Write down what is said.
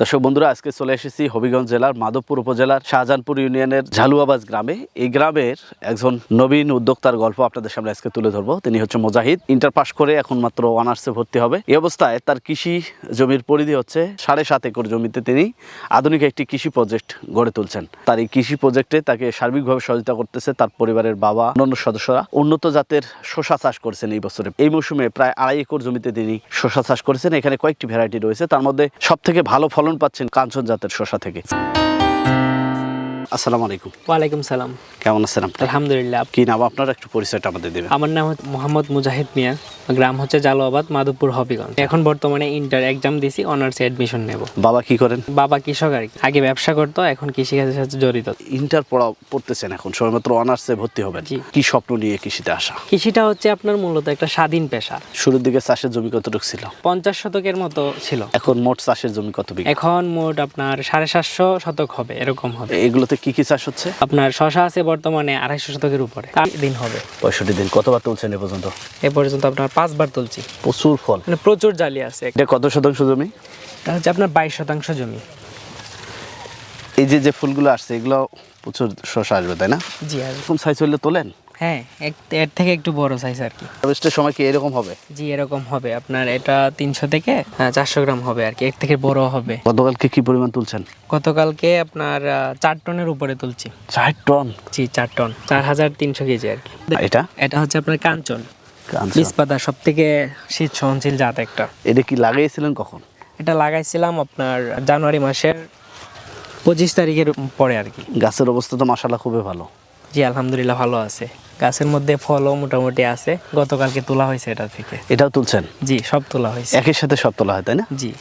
দর্শক বন্ধুরা, আজকে চলে এসেছি হবিগঞ্জ জেলার মাধবপুর উপজেলার শাহজাহানপুর ইউনিয়নের ঝালুয়াবাজ গ্রামে। এই গ্রামের একজন নবীন উদ্যোক্তার গল্প আপনাদের সামনে আজকে তুলে ধরবো। তিনি হচ্ছে মোজাহিদ। ইন্টার পাস করে এখন মাত্র অনার্সে ভর্তি হবে। এই অবস্থায় তার কৃষি জমির পরিধি হচ্ছে সাড়ে সাত একর জমিতে তিনি আধুনিক একটি কৃষি প্রজেক্ট গড়ে তুলছেন। তার এই কৃষি প্রজেক্টে তাকে সার্বিকভাবে সহযোগিতা করতেছে তার পরিবারের বাবা, অন্যান্য সদস্যরা। উন্নত জাতের শশা চাষ করেছেন এই বছরে। এই মৌসুমে প্রায় আড়াই একর জমিতে তিনি শশা চাষ করেছেন। এখানে কয়েকটি ভ্যারাইটি রয়েছে। তার মধ্যে সব থেকে ভালো ফলন পাচ্ছেন কাঞ্চন জাতের শশা থেকে। আসসালামু আলাইকুম। ওয়ালাইকুম সালাম। কেমন আছেন আপনি? আলহামদুলিল্লাহ। কি নাম আপনার? একটু পরিচয়টা আমাদের দেবেন। আমার নাম মোহাম্মদ মুজাহিদ মিয়া। গ্রাম হচ্ছে জালোয়াবাদ মাধবপুর হবিগঞ্জ। এখন বর্তমানে ইন্টার এক্সাম দিছি অনার্সে অ্যাডমিশন নেব। বাবা কি করেন? বাবা কৃষক আর। আগে ব্যবসা করতো এখন কৃষিকাজের সাথে জড়িত। ইন্টার পড়া পড়তেছেন এখন সবেমাত্র অনার্সে ভর্তি হবেন। কি স্বপ্ন নিয়ে কৃষিতে আসা? কৃষিটা হচ্ছে আপনার মূলত একটা স্বাধীন পেশা। শুরুর দিকে চাষের জমি কতটুকু ছিল? পঞ্চাশ শতকের মতো ছিল। এখন মোট চাষের জমি কত বিঘা? এখন মোট আপনার সাড়ে সাতশো শতক হবে এরকম হবে। এগুলোতে কি কি চাষ হচ্ছে? আপনার শশা আছে বর্তমানে আড়াইশো শতকের উপরে। দিন হবে। পঁয়ষট্টি দিন। কতবার তুলছেন এ পর্যন্ত? এ পর্যন্ত আপনার পাঁচবার তুলছি। প্রচুর ফল। মানে প্রচুর জালি আছে। এটা কত শতাংশ জমি? এটা হচ্ছে আপনার বাইশ শতাংশ জমি। এই যে যে ফুলগুলো আসছে এগুলো প্রচুর শশা আসবে তাই না? জি আর এরকম সাইজ হলে তোলেন? হ্যাঁ এক- এর থেকে একটু বড় সাইজ আর কি। হারভেস্টের সময় কি এরকম হবে? জি এরকম হবে। আপনার এটা তিনশো থেকে চারশো গ্রাম হবে আর কি। এর থেকে বড় হবে। গতকালকে কি পরিমাণ তুলছেন? গতকালকে আপনার চার টনের উপরে তুলছি। চার টন? জি চার টন। চার হাজার তিনশো কেজি আর কি। এটা? এটা হচ্ছে আপনার কাঞ্চন। সব থেকে শীত সহনশীল জাত একটা। এটা কি লাগিয়েছিলেন কখন? এটা লাগাইছিলাম আপনার জানুয়ারি মাসের পঁচিশ তারিখের পরে আর কি। গাছের অবস্থা তো মাসালা খুবই ভালো। জি আলহামদুলিল্লাহ ভালো আছে। গাছের মধ্যে ফলও মোটামুটি আছে। গতকালকে তোলা হয়েছে এটা থেকে। এটাও তুলছেন? জি সব তোলা হয়েছে। একই সাথে সব তোলা হয় তাই না? জি।